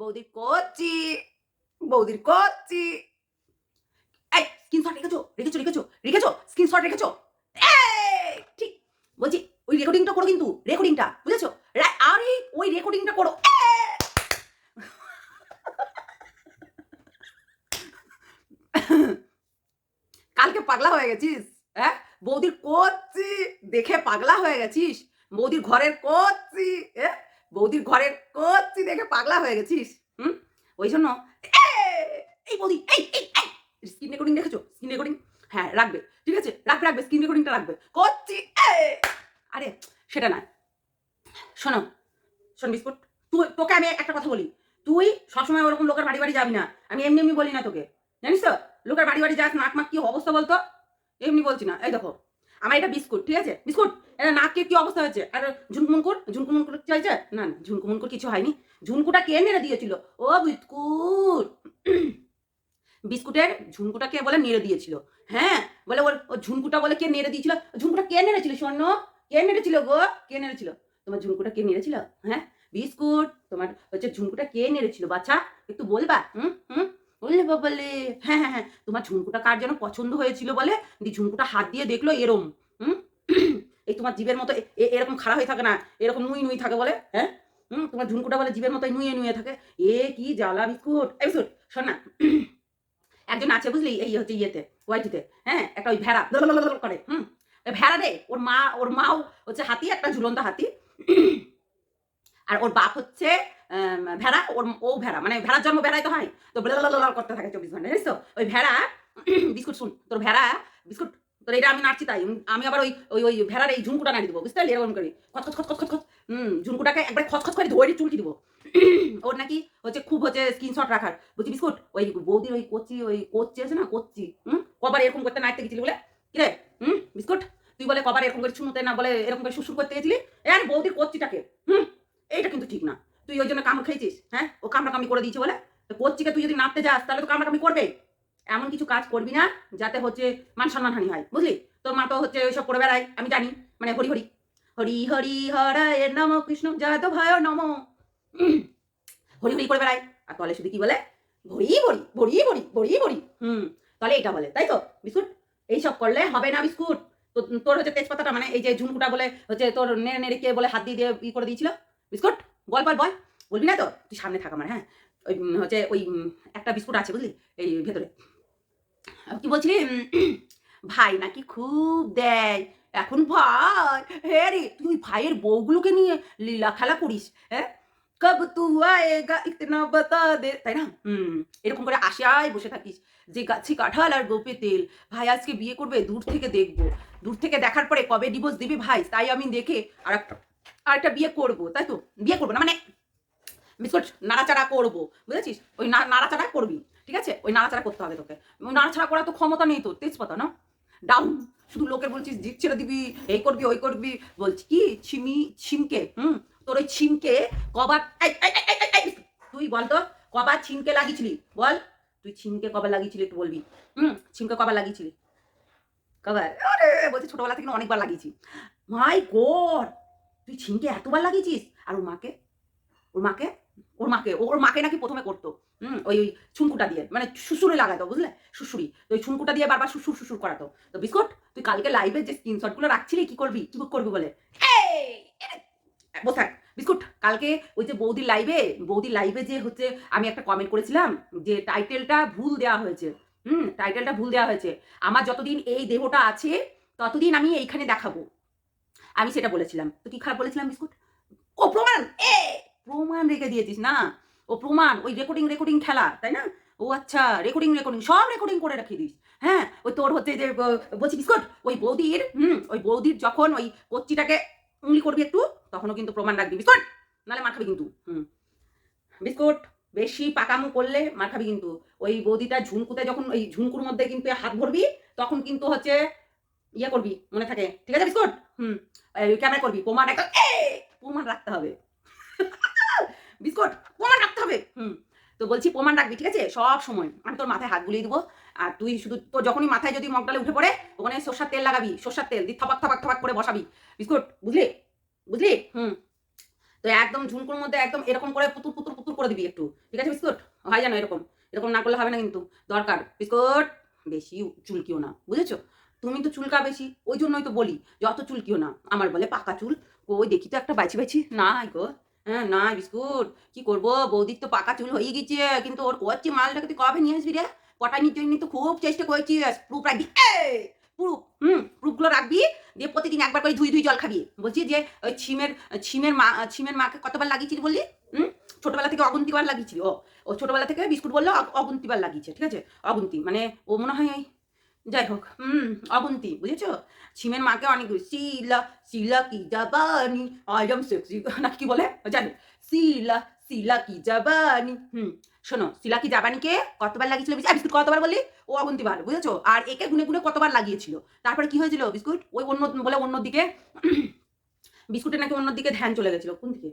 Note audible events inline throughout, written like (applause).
বৌদির কচি বৌদির কচি। এই স্ক্রিনশট রেখেছো? রেখেছো রেখেছো? রেখেছো? স্ক্রিনশট রেখেছো? ঠিক। বলছি, ওই রেকর্ডিংটা করো কিন্তু রেকর্ডিংটা বুঝেছ? আরে, ওই রেকর্ডিংটা করো। কালকে পাগলা হয়ে গেছিস হ্যাঁ? বৌদির কচি, দেখে পাগলা হয়ে গেছিস। বৌদির ঘরের কচি হ্যাঁ বৌদির ঘরের কচি দেখে পাগলা হয়ে গেছিস হুম? ওই জন্য এই, বৌদি এই এই স্ক্রিন রেকর্ডিং দেখেছ? স্ক্রিন রেকর্ডিং হ্যাঁ রাখবে ঠিক আছে? রাখবে রাখবে স্ক্রিন রেকর্ডিংটা রাখবে। কচি এই। আরে সেটা না শোনো শোন বিস্কুট তুই তোকে আমি একটা কথা বলি। তুই সবসময় ওরকম লোকের বাড়ি বাড়ি যাবি না। আমি এমনি এমনি বলি না তোকে। জানিস তো? লোকের বাড়ি বাড়ি যাস নাক মাক কি অবস্থা বলতো? এমনি বলছি না। এই দেখো আমার এটা বিস্কুট, ঠিক আছে? বিস্কুট? এটা নাকের কি অবস্থা হয়েছে? আর ঝুনকুমুনকুর ঝুনকুমুনকুর চাইছে না না ঝুনকুমুনকুর কিছু হয়নি। ঝুনকুটা কে নেড়ে দিয়েছিল? ও বিস্কুট। বিস্কুটের ঝুনকুটা কে বলে নেড়ে দিয়েছিল? হ্যাঁ বলে ওর ও ঝুনকুটা বলে কে নেড়ে দিয়েছিল? ঝুনকুটা কে নেড়েছিল স্বর্ণ কে নেড়েছিল গো? কে নেড়েছিল? তোমার ঝুনকুটা কে নেড়েছিল? হ্যাঁ বিস্কুট, তোমার হচ্ছে ঝুনকুটা কে নেড়েছিল? বাচ্চা একটু বলবা? হুম হুম? বললে বলে হ্যাঁ হ্যাঁ হ্যাঁ তোমার ঝুনকুটা কার যেন পছন্দ হয়েছিল বলে? দি ঝুনকুটা হাত দিয়ে দেখল এরম, হুম? এই তোমার জীবের মতো এরকম খারাপ হয়ে থাকে না, এরকম নুই নুই থাকে বলে হ্যাঁ? হুম, তোমার ঝুনকুটা বলে জীবের মতো নুয়ে নুয়ে থাকে। এ কি জ্বালা বিস্কুট, এই বিস্কুট, শোন না, একজন আছে বুঝলি, এই হচ্ছে ইয়েতে, ওয়াইটিতে হ্যাঁ একটা ওই ভেড়া করে, হুম? ভেড়া রে, ওর মা, ওর মাও হচ্ছে হাতি, একটা ঝুলন্ত হাতি। আর ওর বাপ হচ্ছে ভেড়া, ওর ও ভেড়া মানে ভেড়ার জন্ম ভেড়াই তো হয়। তো ব্লালালালা করতে থাকে চব্বিশ ঘণ্টা, জানিস তো? ওই ভেড়া, (clears throat) বিস্কুট শুন, তোর ভেড়া, বিস্কুট, তোর এটা আমি নাড়ছি তাই আমি আবার ওই ওই ওই ভেড়ার এই ঝুনকুটা নাড়ি দেবো, বুঝতে পারলি? এরকম করি খচ খচ খচ খচ খচ হুম ঝুনকুটাকে একবার খচ খচ করে ধরে চুলকি দিব। (clears throat) ওর নাকি হচ্ছে খুব হচ্ছে স্ক্রিনশট রাখার, বলছি, বিস্কুট, ওই বৌদির ওই কচি ওই কচি আছে না, কচি হুম কবার এরকম করতে নাড়তে গেছিলি বলে? কিরে হুম বিস্কুট, তুই বলে কবার এরকম করে চুমুতে না বলে এরকম করে শ্বশুর করতে গেছিলি? আর বৌদির কচ্চিটাকে হুম, এইটা কিন্তু ঠিক না। তুই ওই জন্য কামড় খেয়েছিস? হ্যাঁ? ও কামড়া কামি করে দিয়েছে বলে? তো তুই যদি নাড়তে যাস, তাহলে তো কামড়া কামি করবে। এমন কিছু কাজ করবি না, যাতে হচ্ছে মান সম্মান হানি হয়, বুঝলি? তোর মা তো হচ্ছে ওইসব করে বেড়ায়, আমি জানি মানে হরি হরি। হরি হরি হরায় নম কৃষ্ণ যাদব ভয় নম। হরি হরি করে বেড়ায়। আর তলে শুধু কি বলে? ভরি ভরি ভরি ভরি ভরি ভরি। হুম তাহলে এটা বলে, তাই তো? বিস্কুট? এইসব করলে হবে না বিস্কুট। তো তোর হচ্ছে তেজপাতাটা মানে এই যে ঝুমকুটা বলে হচ্ছে তোর নেড়ে নেড়ে কে বলে হাত দিয়ে দিয়ে ই করে দিয়েছিল? বিস্কুট? বল বল বল। বলবি না তো? তুই সামনে থাক আমার হ্যাঁ? ওই হচ্ছে ওই একটা বিস্কুট আছে বুঝলি? এই ভেতরে। কি বলছিলি? ভাই নাকি খুব দেয়। এখন ভাই হ্যাঁ রে, তুই ভাইয়ের বউগুলোকে নিয়ে লীলা খেলা করিস হ্যাঁ? কব তু আয়েগা, ইতনা বাতা দে। তাই না? হুম এরকম করে আশায় বসে থাকিস যে গাছি কাঁঠাল আর গোপে তেল। ভাই আজকে বিয়ে করবে, দূর থেকে দেখব। দূর থেকে দেখার পরে কবে ডিভোর্স দিবে ভাই? তাই আমি দেখে আর একটা আর একটা বিয়ে করব, তাই তো? বিয়ে করব না মানে বিস্কুট নাড়াচাড়া করব, বুঝেছিস? ওই নাড়াচাড়া করবি, ঠিক আছে? ওই নাড়াচাড়া করতে হবে তোকে। নাড়াচাড়া করার তো ক্ষমতা নেই তো তেজপাতা, না? ডাউন শুধু লোকের বলছিস জিপ ছেড়ে দিবি, এই করবি, ওই করবি, বলছি কি? ছিমি, ছিমকে, হুম? তোর ওই ছিমকে কবার তুই বল তো, কবার ছিমকে লাগিয়েছিলি? বল, তুই ছিমকে কবার লাগিয়েছিলি একটু বলবি। হুম, ছিমকে কবার লাগিয়েছিলি? কবার? আরে, বলছি ছোটবেলা থেকে অনেকবার লাগিয়েছি। মাই গড তুই ছিনকে এতবার লাগিয়েছিস? আর ওর মাকে? ওর মাকে? ওর মাকে? ওর মাকে নাকি প্রথমে করতো। হুম ওই ওই ছুনকুটা দিয়ে। মানে শ্বশুরে লাগাতো বুঝলে? শ্বশুরি তো ওই ছুনকুটা দিয়ে বারবার শ্বশুর শ্বশুর করাতো। তো বিস্কুট তুই কালকে লাইভে যে স্ক্রিনশটগুলো রাখছিলি কি করবি? কি করবি বলে? এই, বিস্কুট কালকে ওই যে বৌদির লাইভে বৌদির লাইভে যে হচ্ছে আমি একটা কমেন্ট করেছিলাম যে টাইটেলটা ভুল দেওয়া হয়েছে। হুম টাইটেলটা ভুল দেওয়া হয়েছে। আমার যতদিন এই দেহটা আছে ততদিন আমি এইখানে দেখাবো। আমি সেটা বলেছিলাম। তো কি খারাপ বলেছিলাম বিস্কুট? ও প্রমাণ! এ! প্রমাণ রেখে দিয়েছিস না? ও প্রমাণ! ওই রেকর্ডিং রেকর্ডিং খেলা, তাই না? ও আচ্ছা রেকর্ডিং রেকর্ডিং সব রেকর্ডিং করে রেখে দিস। হ্যাঁ ওই তোর হচ্ছে যে বলছি বিস্কুট, ওই বৌদির, হুম, ওই বৌদির যখন ওই কচ্চিটাকে উঙ্গলি করবি একটু, তখনও কিন্তু প্রমাণ রাখবি, বিস্কুট! নাহলে মার খাবি কিন্তু, হুম। বিস্কুট, বেশি পাকামো করলে মার খাবি কিন্তু। ওই বৌদিটা ঝুনকুতে যখন, ওই ঝুনকুর মধ্যে কিন্তু হাত ভরবি, তখন কিন্তু হচ্ছে ইয়ে করবি, মনে থাকে। ঠিক আছে, বিস্কুট? হুম। ক্যামেরা করবি, প্রমাণ একটা প্রমাণ রাখতে হবে। (laughs) বিস্কুট, প্রমাণ রাখতে হবে। হুম। তো বলছি, প্রমাণ রাখবি, ঠিক আছে? সব সময়। আমি তোর মাথায় হাত বুলিয়ে দেবো। আর তুই শুধু, তোর যখনই মাথায় যদি মগডালে উঠে পড়ে, ওখানে সর্ষার তেল লাগাবি, সর্ষার তেল দিয়ে থপাক থপাক থপাক করে বসাবি। বিস্কুট, বুঝলি? বুঝলি? হুম। তো একদম ঝুনকুর মধ্যে একদম এরকম করে পুতুর পুতুর পুতুর করে দিবি একটু। ঠিক আছে, বিস্কুট? হয় জানো এরকম। এরকম না করলে হবে না কিন্তু। দরকার। বিস্কুট, বেশি চুলকিও না। বুঝেছ? তুমি তো চুলকা বেশি, ওই জন্যই তো বলি, যত চুলকিও না, আমার বলে পাকা চুল, ওই দেখি তো একটা বাছি বাছি নাই গো হ্যাঁ না বিস্কুট, কি করব, বৌদির তো পাকা চুল হয়ে গেছে, কিন্তু ওর করছি মালটাকে, তুই কবে নিয়ে আসবি রে? পটানির জন্য তো খুব চেষ্টা করেছিস, প্রুফ রাখবি প্রুফ, হুম, প্রুফগুলো রাখবি, দিয়ে প্রতিদিন একবার করে ধুই ধুই জল খাবি, বলছি যে ওই ছিমের ছিমের মা, ছিমের মাকে কতবার লাগিয়েছিলি বললি, হুম, ছোটবেলা থেকে অগুন্তিবার লাগিয়েছিল, ও ও ছোটবেলা থেকে বিস্কুট বলল অগ- অগুন্তিবার লাগিয়েছে, ঠিক আছে, অগুন্তি মানে ও মনে হয় যাই হোক, হুম, অগুন্তি, বুঝেছ? ছিমের মাকে অনেক শিলা শিলা কি জাবানি আইডম সেক্সি, না কি বলে? জানি শিলা শিলা কি জাবানি, হুম, শোনো, শিলা কি জাবানিকে কতবার লাগিয়েছিল বিস্কুট? কতবার বললি? ও অগুন্তিবার বুঝেছ? আর একে গুনে গুনে কতবার লাগিয়েছিল? তারপরে কি হয়েছিল বিস্কুট? ওই অন্য, বলে অন্য দিকে, (clears throat) বিস্কুটের নাকি অন্য দিকে ধ্যান চলে গেছিল। কোন দিকে?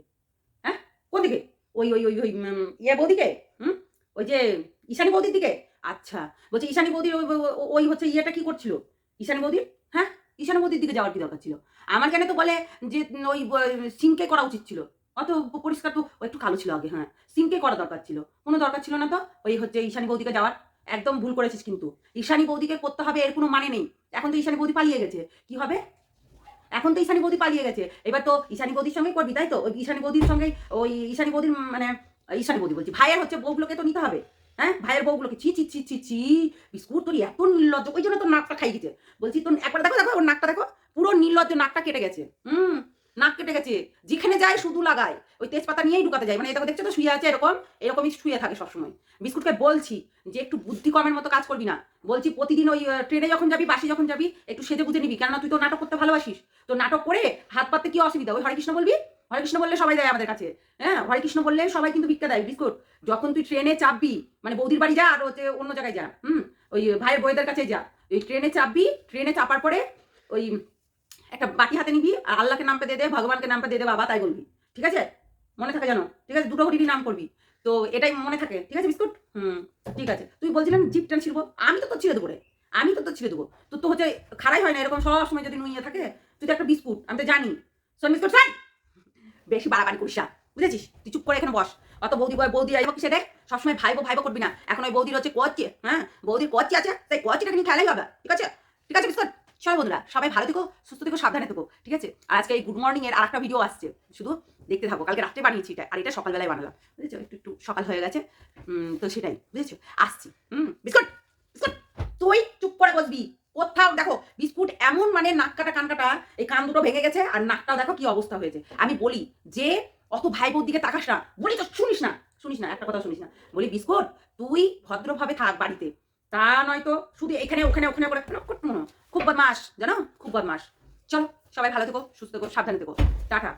হ্যাঁ? কোন দিকে? ওই ওই ওই ওই ইয়ে বৌদিকে? হুম? ওই যে ঈশানী বৌদির দিকে? আচ্ছা। বলছি, ঈশানী বৌদির ওই হচ্ছে ইয়েটা কি করছিল? ঈশানী বৌদির? হ্যাঁ? ঈশানী বৌদির দিকে যাওয়ার কি দরকার ছিল? আমার কেন তো বলে যে, ওই সিঙ্কে করা উচিত ছিল। অত পরিষ্কার তো একটু কালো ছিল আগে হ্যাঁ। সিঙ্কে করা দরকার ছিল। কোনো দরকার ছিল না তো? ওই হচ্ছে ঈশানী বৌদিকে যাওয়ার। একদম ভুল করেছিস কিন্তু। ঈশানী বৌদিকে করতে হবে, এর কোনো মানে নেই। এখন তো ঈশানী বৌদি পালিয়ে গেছে। কি হবে? এখন তো ঈশানী বৌদি পালিয়ে গেছে। এবার তো ঈশানী বৌদির সঙ্গে করবি, তাই তো? ওই ঈশানী বৌদির সঙ্গে ওই ঈশানী বৌদির মানে ঈশানী বৌদি বলছি, ভাইয়ের হচ্ছে বউগুলোকে তো নিতে হবে। হ্যাঁ? ভাইয়ের বউগুলোকে ছি ছি ছি ছি ছি, বিস্কুট তোর এত নির্লজ্জ, ওই জন্য তোর নাকটা খাই গেছে। বলছি তোর একবার দেখো দেখো, ওর নাকটা দেখো, পুরো নির্লজ্জ নাকটা কেটে গেছে। হুম? নাক কেটে গেছে। যেখানে যায় শুধু লাগায়। ওই তেজপাতা নিয়েই ঢুকাতে যায়। মানে এটা দেখছ তো? শুয়ে আছে এরকম, এরকমই শুয়ে থাকে সবসময়। বিস্কুটকে বলছি যে, একটু বুদ্ধি কমের মতো কাজ করবি না। বলছি, প্রতিদিন ওই ট্রেনে যখন যাবি, বাসে যখন যাবি, একটু সেজে বুঝে নিবি। কেননা তুই তো নাটক করতে ভালোবাসিস। তো নাটক করে হাত পাততে কি অসুবিধা? ওই হরে কৃষ্ণ বলবি? হরে কৃষ্ণ বললে সবাই দেয় আমাদের কাছে। হ্যাঁ হরে কৃষ্ণ বললে সবাই কিন্তু ভিক্ষা দেয়, বিস্কুট। যখন তুই ট্রেনে চাপবি মানে বৌদির বাড়ি যা আর হচ্ছে অন্য জায়গায় যা, হুম? ওই ভাইয়ের বইদের কাছে যা। ওই ট্রেনে চাপবি ট্রেনে চাপার পরে ওই একটা বাটি হাতে নিবি, আর আল্লাহকে নামটা দিয়ে দে, ভগবানকে নামটা দিয়ে দে, বাবা, তাই বলবি। ঠিক আছে? মনে থাকে জানো? ঠিক আছে? দুটো হরিরই নাম করবি। তো এটাই মনে থাকে। ঠিক আছে, বিস্কুট? হুম, ঠিক আছে। তুই বলছিলেন জিপ টেন ছিড়বো। আমি তো তোর ছিঁড়ে দেবো রে। আমি তো তোর ছিঁড়ে দেবো। তোর তো হচ্ছে খারাই হয় না, এরকম সব সময় যদি নুইয়ে থাকে, তুই তো একটা বিস্কুট, আমি তো জানি। শোন, বিস্কুট, শোন! বেশি বাড়াবাড়ি করিস না। বুঝেছিস? তুই চুপ করে এখানে বস। অত বৌদি বৌদি আইব কিসে রে সবসময় ভাইবো ভাইবো করবি না। এখন ওই বৌদির হচ্ছে কোয়াচ্ছি হ্যাঁ? বৌদির কোয়াচ্ছি আছে, সেই কোয়াচ্ছিটা নিয়ে খেলাই হবে। ঠিক আছে? ঠিক আছে, বিস্কুট? সবাই বন্ধুরা, সবাই ভালো থেকো, সুস্থ থেকো, সাবধানে থেকো। ঠিক আছে? আর আজকে এই গুড মর্নিং এর আরেকটা ভিডিও আসছে। শুধু দেখতে থাকো। কালকে রাত্রে বানিয়েছি এটা, আর এটা সকালবেলায় বানালাম। বুঝেছ? একটু একটু সকাল হয়ে গেছে। তো সেটাই। বুঝেছ? আসছি। হুম, বিস্কুট? বিস্কুট? তুই চুপ করে বসবি। কোথাও দেখো বিস্কুট এমন মানে নাক কাটা, কান কাটা, এই কান দুটো ভেঙে গেছে আর নাকটাও দেখো কি অবস্থা হয়েছে। আমি বলি, যে অত ভাই বোর দিকে তাকাস না, বলি তো শুনিস না শুনিস না, একটা কথা শুনিস না। বলি বিস্কুট তুই ভদ্রভাবে থাক বাড়িতে। তা নয়তো শুধু এখানে, ওখানে ওখানে করে খুব বদমাস জানো? খুব বদমাস চলো, সবাই ভালো থেকো, সুস্থ থেকো, সাবধানে থেকো। টাটা।